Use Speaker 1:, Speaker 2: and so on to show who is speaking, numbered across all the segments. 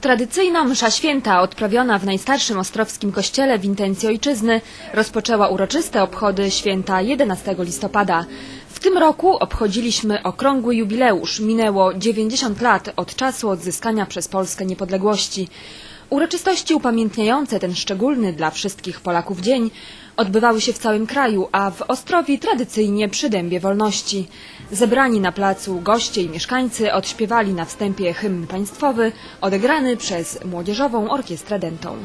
Speaker 1: Tradycyjna msza święta odprawiona w najstarszym ostrowskim kościele w intencji ojczyzny rozpoczęła uroczyste obchody święta 11 listopada. W tym roku obchodziliśmy okrągły jubileusz. Minęło 90 lat od czasu odzyskania przez Polskę niepodległości. Uroczystości upamiętniające ten szczególny dla wszystkich Polaków dzień odbywały się w całym kraju, a w Ostrowi tradycyjnie przy Dębie Wolności. Zebrani na placu goście i mieszkańcy odśpiewali na wstępie hymn państwowy odegrany przez Młodzieżową Orkiestrę Dentą.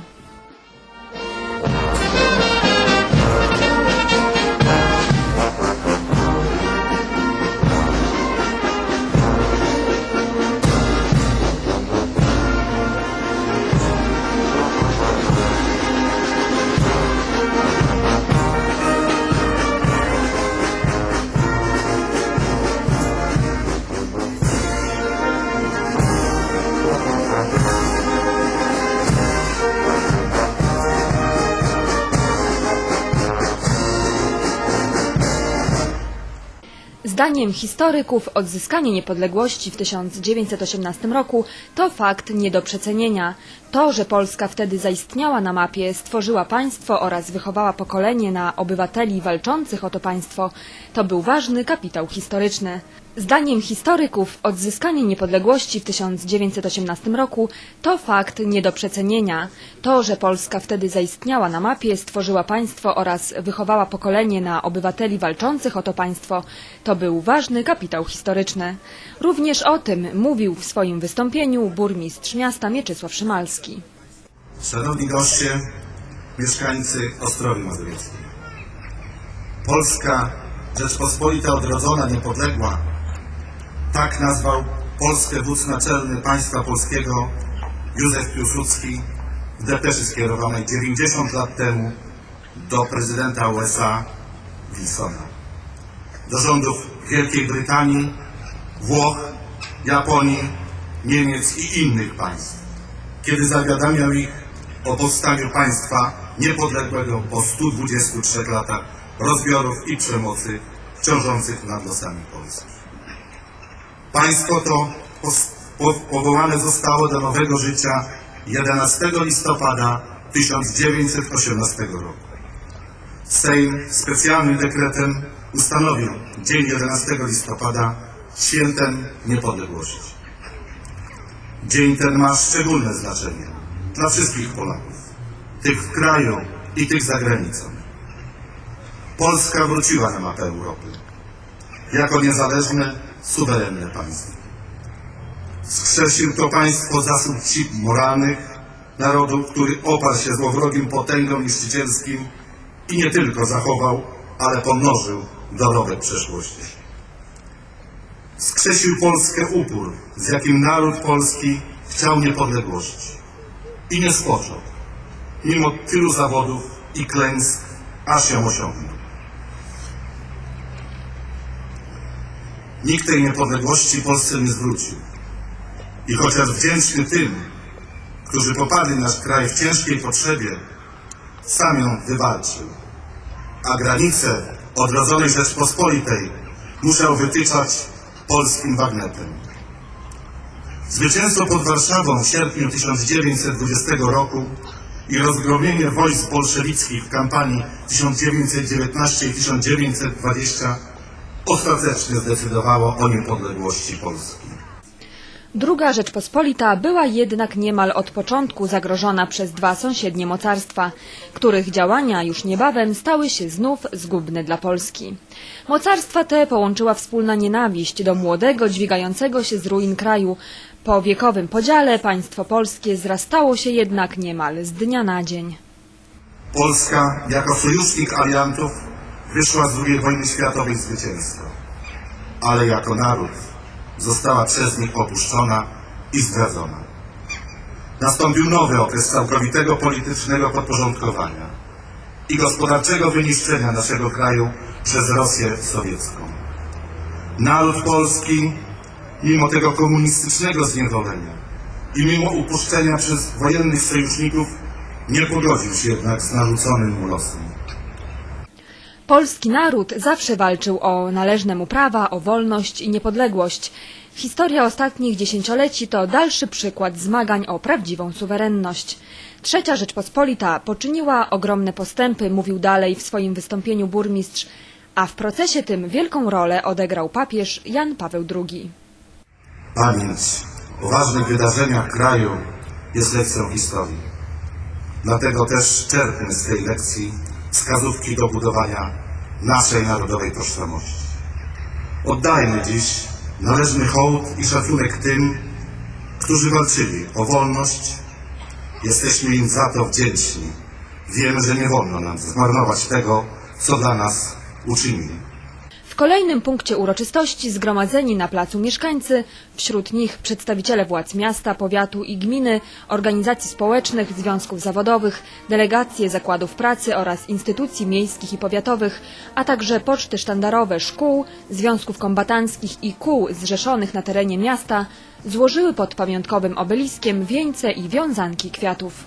Speaker 1: Zdaniem historyków odzyskanie niepodległości w 1918 roku to fakt nie do przecenienia. To, że Polska wtedy zaistniała na mapie, stworzyła państwo oraz wychowała pokolenie na obywateli walczących o to państwo, to był ważny kapitał historyczny. Zdaniem historyków odzyskanie niepodległości w 1918 roku to fakt nie do przecenienia. To, że Polska wtedy zaistniała na mapie, stworzyła państwo oraz wychowała pokolenie na obywateli walczących o to państwo, to był ważny kapitał historyczny. Również o tym mówił w swoim wystąpieniu burmistrz miasta Mieczysław Szymalski.
Speaker 2: Szanowni goście, mieszkańcy Ostrowi Mazowieckiej. Polska Rzeczpospolita odrodzona, niepodległa. Tak nazwał Polskę wódz naczelny państwa polskiego Józef Piłsudski w depeszy skierowanej 90 lat temu do prezydenta USA Wilsona. Do rządów Wielkiej Brytanii, Włoch, Japonii, Niemiec i innych państw kiedy zawiadamiał ich o powstaniu państwa niepodległego po 123 latach rozbiorów i przemocy ciążących nad losami Polski. Państwo to powołane zostało do nowego życia 11 listopada 1918 roku. Sejm specjalnym dekretem ustanowił dzień 11 listopada świętem niepodległości. Dzień ten ma szczególne znaczenie dla wszystkich Polaków, tych w kraju i tych za granicą. Polska wróciła na mapę Europy jako niezależne, suwerenne państwo. Skrzesił to państwo zasób cip moralnych narodu, który oparł się złowrogim potęgom niszczycielskim i nie tylko zachował, ale pomnożył dorobek przeszłości. Skrzesił Polskę upór, z jakim naród polski chciał niepodległości. I nie spoczął, mimo tylu zawodów i klęsk, aż ją osiągnął. Nikt tej niepodległości Polsce nie zwrócił. I chociaż wdzięczny tym, którzy popadli nasz kraj w ciężkiej potrzebie, sam ją wywalczył. A granice odrodzonej Rzeczpospolitej musiał wytyczać polskim bagnetem. Zwycięstwo pod Warszawą w sierpniu 1920 roku i rozgromienie wojsk bolszewickich w kampanii 1919 i 1920 ostatecznie zdecydowało o niepodległości Polski.
Speaker 1: Druga Rzeczpospolita była jednak niemal od początku zagrożona przez dwa sąsiednie mocarstwa, których działania już niebawem stały się znów zgubne dla Polski. Mocarstwa te połączyła wspólna nienawiść do młodego, dźwigającego się z ruin kraju. Po wiekowym podziale państwo polskie zrastało się jednak niemal z dnia na dzień.
Speaker 2: Polska jako sojusznik aliantów wyszła z II wojny światowej zwycięstwo, ale jako naród została przez nich opuszczona i zdradzona. Nastąpił nowy okres całkowitego politycznego podporządkowania i gospodarczego wyniszczenia naszego kraju przez Rosję sowiecką. Naród polski, mimo tego komunistycznego zniewolenia i mimo upuszczenia przez wojennych sojuszników, nie pogodził się jednak z narzuconym mu losem.
Speaker 1: Polski naród zawsze walczył o należne mu prawa, o wolność i niepodległość. Historia ostatnich dziesięcioleci to dalszy przykład zmagań o prawdziwą suwerenność. Trzecia Rzeczpospolita poczyniła ogromne postępy, mówił dalej w swoim wystąpieniu burmistrz, a w procesie tym wielką rolę odegrał papież Jan Paweł II.
Speaker 2: Pamięć o ważnych wydarzeniach kraju jest lekcją historii. Dlatego też czerpię z tej lekcji wskazówki do budowania naszej narodowej tożsamości. Oddajmy dziś należny hołd i szacunek tym, którzy walczyli o wolność. Jesteśmy im za to wdzięczni. Wiemy, że nie wolno nam zmarnować tego, co dla nas uczynili.
Speaker 1: W kolejnym punkcie uroczystości zgromadzeni na placu mieszkańcy, wśród nich przedstawiciele władz miasta, powiatu i gminy, organizacji społecznych, związków zawodowych, delegacje zakładów pracy oraz instytucji miejskich i powiatowych, a także poczty sztandarowe szkół, związków kombatanckich i kół zrzeszonych na terenie miasta, złożyły pod pamiątkowym obeliskiem wieńce i wiązanki kwiatów.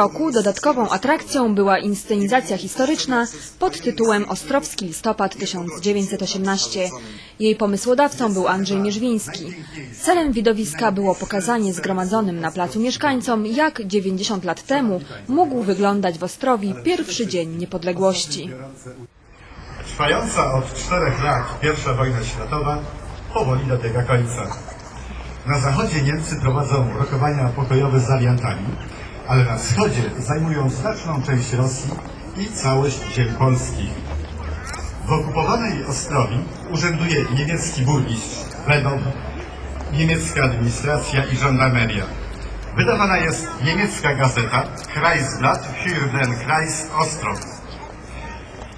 Speaker 1: Roku dodatkową atrakcją była inscenizacja historyczna pod tytułem Ostrowski listopad 1918. Jej pomysłodawcą był Andrzej Mierzwiński. Celem widowiska było pokazanie zgromadzonym na placu mieszkańcom, jak 90 lat temu mógł wyglądać w Ostrowi pierwszy dzień niepodległości.
Speaker 3: Trwająca od czterech lat I wojna światowa powoli dobiega końca. Na zachodzie Niemcy prowadzą rokowania pokojowe z aliantami, ale na wschodzie zajmują znaczną część Rosji i całość ziem polskich. W okupowanej Ostrowi urzęduje niemiecki burmistrz Wedom, niemiecka administracja i żandarmeria. Wydawana jest niemiecka gazeta Kreisblatt für den Kreis Ostrov.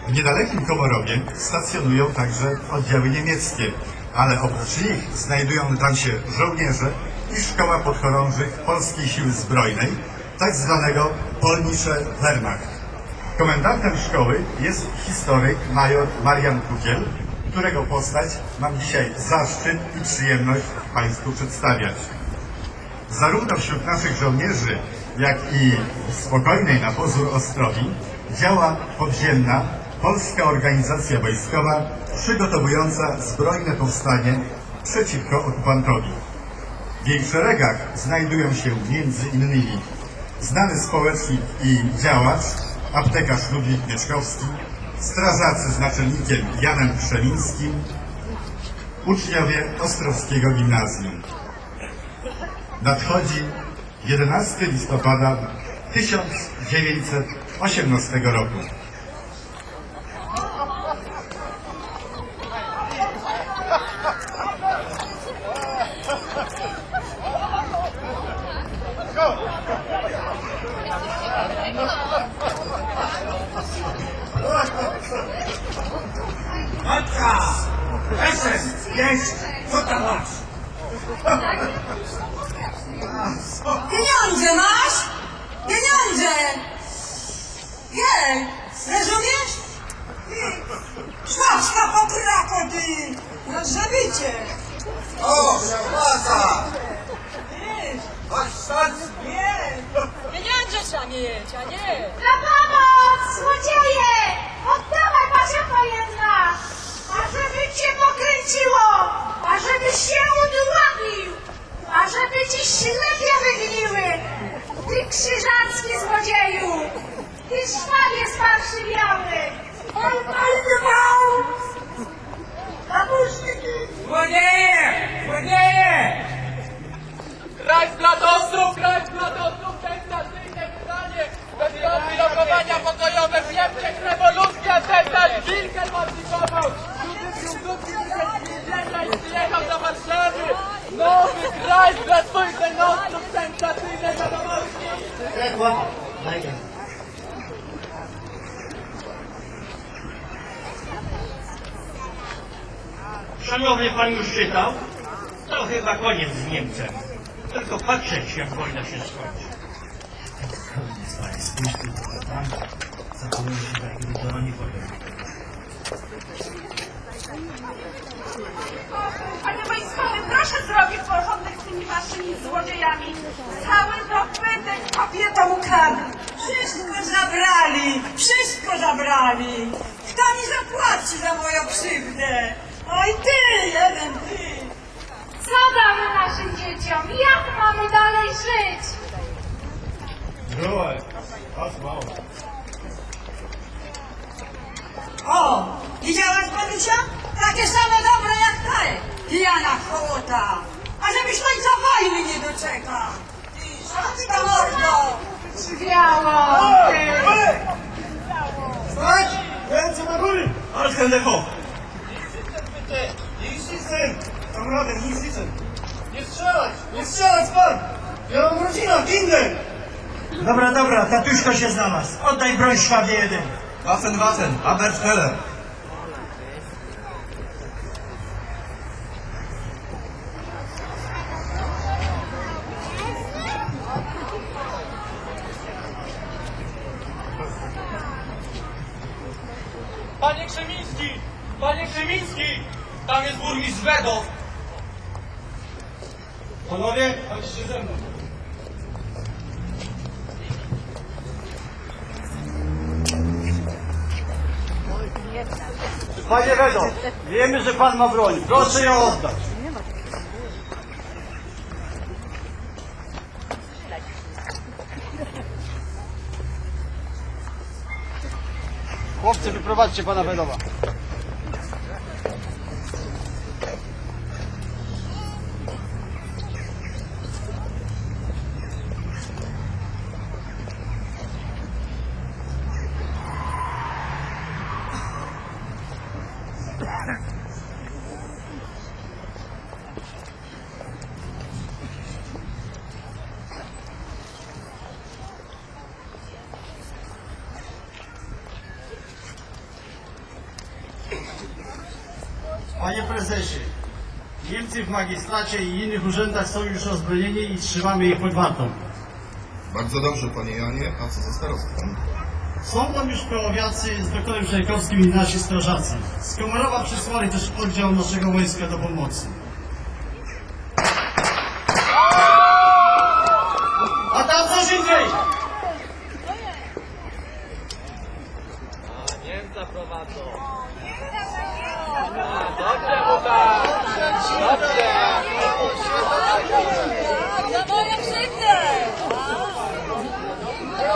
Speaker 3: W niedalekim Komorowie stacjonują także oddziały niemieckie, ale oprócz nich znajdują tam się żołnierze i szkoła podchorążych Polskiej Siły Zbrojnej, tak zwanego Polnische Wehrmacht. Komendantem szkoły jest historyk major Marian Kukiel, którego postać mam dzisiaj zaszczyt i przyjemność Państwu przedstawiać. Zarówno wśród naszych żołnierzy, jak i spokojnej na pozór Ostrowi działa podziemna polska organizacja wojskowa przygotowująca zbrojne powstanie przeciwko okupantowi. W jej szeregach znajdują się między innymi znany społecznik i działacz, aptekarz Ludwik Mieczkowski, strażacy z naczelnikiem Janem Krzemińskim, uczniowie Ostrowskiego Gimnazjum. Nadchodzi 11 listopada 1918 roku.
Speaker 4: Szanowny pan już czytał? To chyba koniec z Niemcem. Tylko patrzeć, jak wojna się skończy.
Speaker 5: Panie wojskowy, proszę zrobić porządek z tymi waszymi złodziejami. Cały dopytek kobietom ukradli.
Speaker 6: Wszystko zabrali! Wszystko zabrali! Kto mi zapłaci za moją krzywdę? Oj ty, jeden ty!
Speaker 5: Co damy naszym dzieciom? Jak mamy dalej żyć?
Speaker 6: O! Widziałaś panusia? Takie same dobre jak te! Pijana hołota! A żebyś końca wojny nie doczekał! Szanowna mordo!
Speaker 5: Przywiało!
Speaker 3: Stać! Ręce na góry! Alten Lecho! Kamradę, nic widzę! Nie strzelać! Nie strzelać pan! Ja mam rodzinę, Kinder!
Speaker 7: Dobra, dobra, tatuśko się znalazł. Oddaj broń szwawie jeden.
Speaker 2: Waffen, Waffen, aber schneller!
Speaker 8: Panie Krzemiński! Panie Krzemiński! Tam jest burmistrz Wedow!
Speaker 3: Panowie, chodźcie ze mną.
Speaker 7: Panie Wedo, wiemy, że pan ma broń. Proszę ją oddać. Chłopcy, wyprowadźcie pana Wedowa. Panie prezesie, Niemcy w magistracie i innych urzędach są już rozbrojeni i trzymamy ich pod watą.
Speaker 9: Bardzo dobrze, panie Janie, a co ze starostwem?
Speaker 7: Są tam już pełowiacy z doktorem Szajkowskim i nasi strażacy. Z Komorowa przysłali też oddział naszego wojska do pomocy. A tam coś indziej!
Speaker 10: Niemca prowadzą. Dobrze mu tak. Dobrze.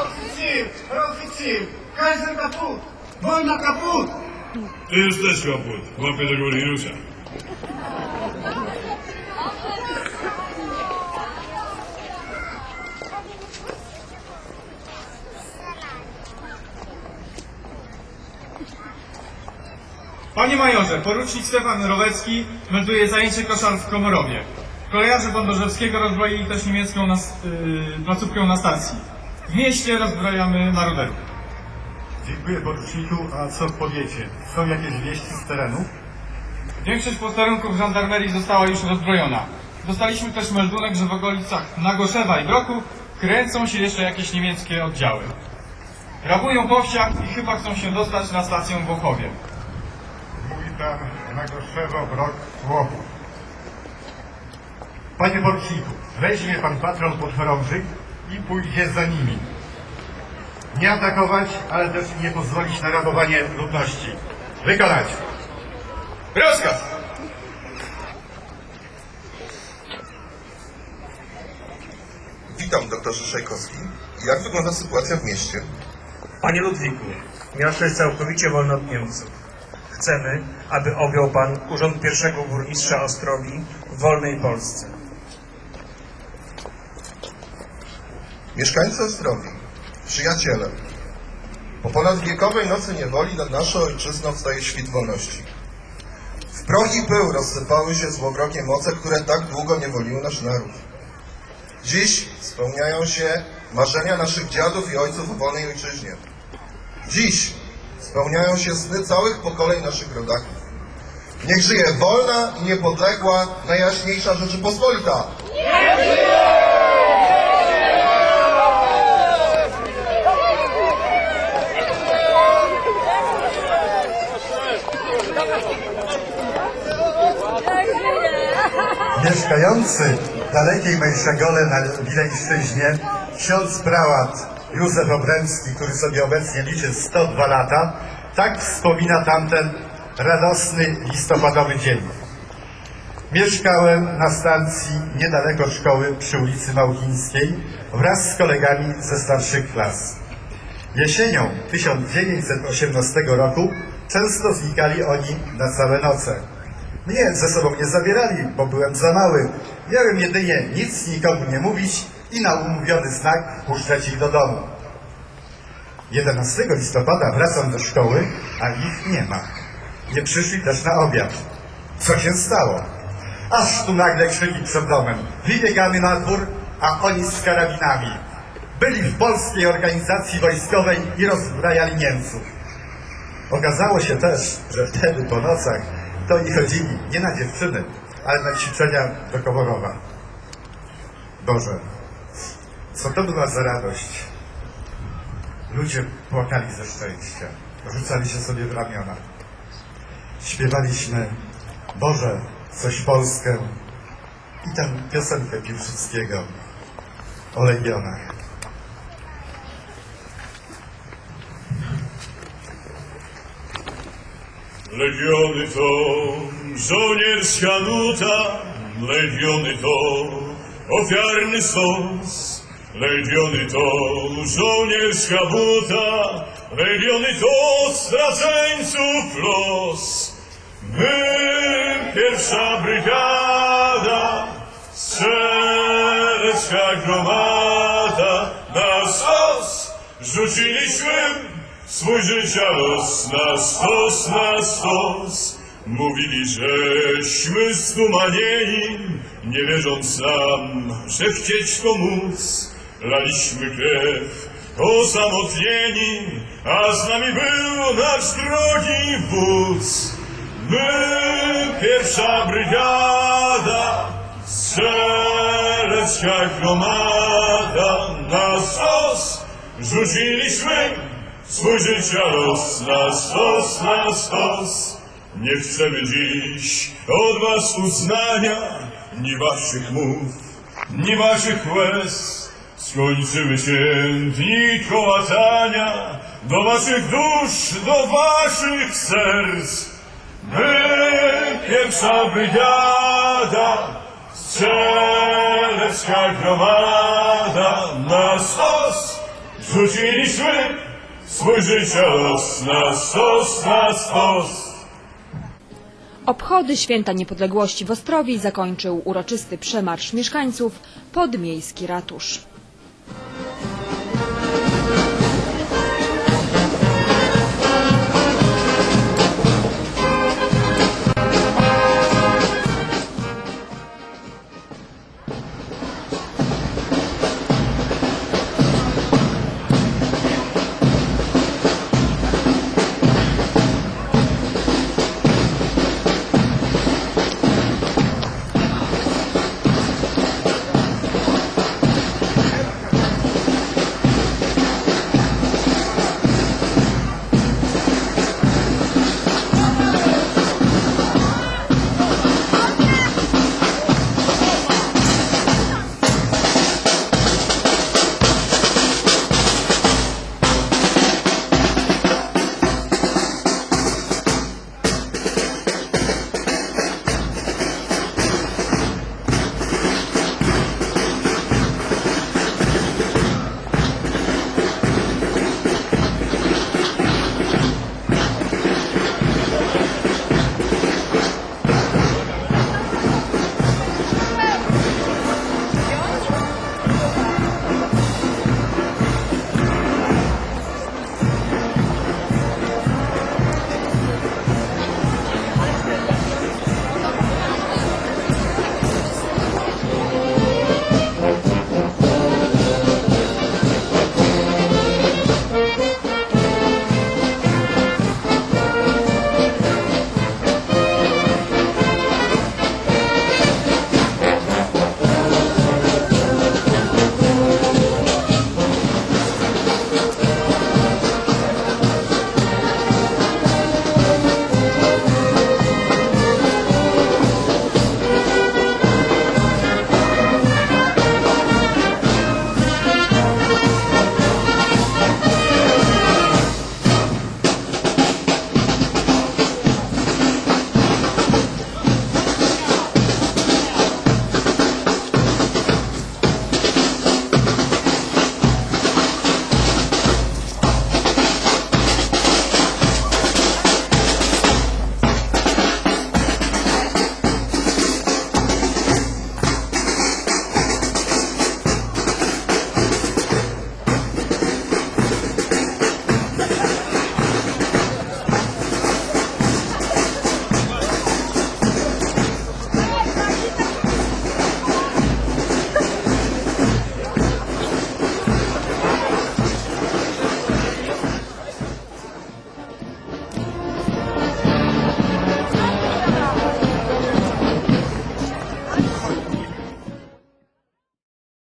Speaker 3: Oficir, oficir, Kaiser kaput, wojna kaput!
Speaker 11: Panie majorze, porucznik Stefan Rowecki melduje zajęcie koszar w Komorowie. Kolejarze Bondorzewskiego rozbroili też niemiecką nas, yy, placówkę na stacji. W mieście rozbrajamy maruderów.
Speaker 3: Dziękuję poruczniku, a co powiecie? Są jakieś wieści z terenu?
Speaker 11: Większość posterunków żandarmerii została już rozbrojona. Dostaliśmy też meldunek, że w okolicach Nagoszewa i Broku kręcą się jeszcze jakieś niemieckie oddziały. Rabują po wsiach i chyba chcą się dostać na stację w Włochowie.
Speaker 3: Mówi tam Nagoszewo, Brok, Słowo. Panie poruczniku, weźmie pan patron pod chorążyk i pójdzie za nimi. Nie atakować, ale też nie pozwolić na rabowanie ludności. Wykonać!
Speaker 11: Rozkaz!
Speaker 9: Witam, doktorze Szajkowski. Jak wygląda sytuacja w mieście?
Speaker 12: Panie Ludwiku, miasto jest całkowicie wolne od Niemców. Chcemy, aby objął Pan urząd pierwszego burmistrza Ostrowi w wolnej Polsce.
Speaker 9: Mieszkańcy Ostrowi, przyjaciele, po ponadwiekowej nocy niewoli nad naszą ojczyzną wstaje świt wolności. W proch i pył rozsypały się złowrogie moce, które tak długo niewoliły nasz naród. Dziś spełniają się marzenia naszych dziadów i ojców o wolnej ojczyźnie. Dziś spełniają się sny całych pokoleń naszych rodaków. Niech żyje wolna i niepodległa, najjaśniejsza Rzeczypospolita!
Speaker 3: Mieszkający w dalekiej Mejszegole na Wileńszczyźnie ksiądz prałat Józef Obręcki, który sobie obecnie liczy 102 lata, tak wspomina tamten radosny listopadowy dzień. Mieszkałem na stacji niedaleko szkoły przy ulicy Małkińskiej wraz z kolegami ze starszych klas. Jesienią 1918 roku często znikali oni na całe noce. Mnie ze sobą nie zabierali, bo byłem za mały. Miałem jedynie nic nikomu nie mówić i na umówiony znak puszczać ich do domu. 11 listopada wracam do szkoły, a ich nie ma. Nie przyszli też na obiad. Co się stało? Aż tu nagle krzyki przed domem. Wybiegamy na dwór, a oni z karabinami. Byli w polskiej organizacji wojskowej i rozbrajali Niemców. Okazało się też, że wtedy po nocach to oni chodzili nie na dziewczyny, ale na ćwiczenia do Komorowa. Boże, co to była za radość. Ludzie płakali ze szczęścia, rzucali się sobie w ramiona. Śpiewaliśmy Boże, coś Polskę i tę piosenkę Piłsudskiego o legionach.
Speaker 13: Legiony to żołnierska nuta, legiony to ofiarny stos. Legiony to żołnierska buta, legiony to straceńców los. My, pierwsza brygada, strzelecka gromada, na stos rzuciliśmy swój życia los, na stos, na stos. Mówili, żeśmy stumanieni, nie wierząc nam, że chcieć to móc. Laliśmy krew, osamotnieni, a z nami był nasz drogi wódz. My, pierwsza brygada, strzelecka gromada, na stos rzuciliśmy swój życia los, na stos, na stos. Nie chcemy dziś od was uznania, ni waszych mów, ni waszych łez. Skończyły się dni kołatania do waszych dusz, do waszych serc. My, pierwsza brygada, strzelecka gromada, na stos rzuciliśmy swój życia los, na stos, na stos.
Speaker 1: Obchody Święta Niepodległości w Ostrowi zakończył uroczysty przemarsz mieszkańców pod miejski ratusz.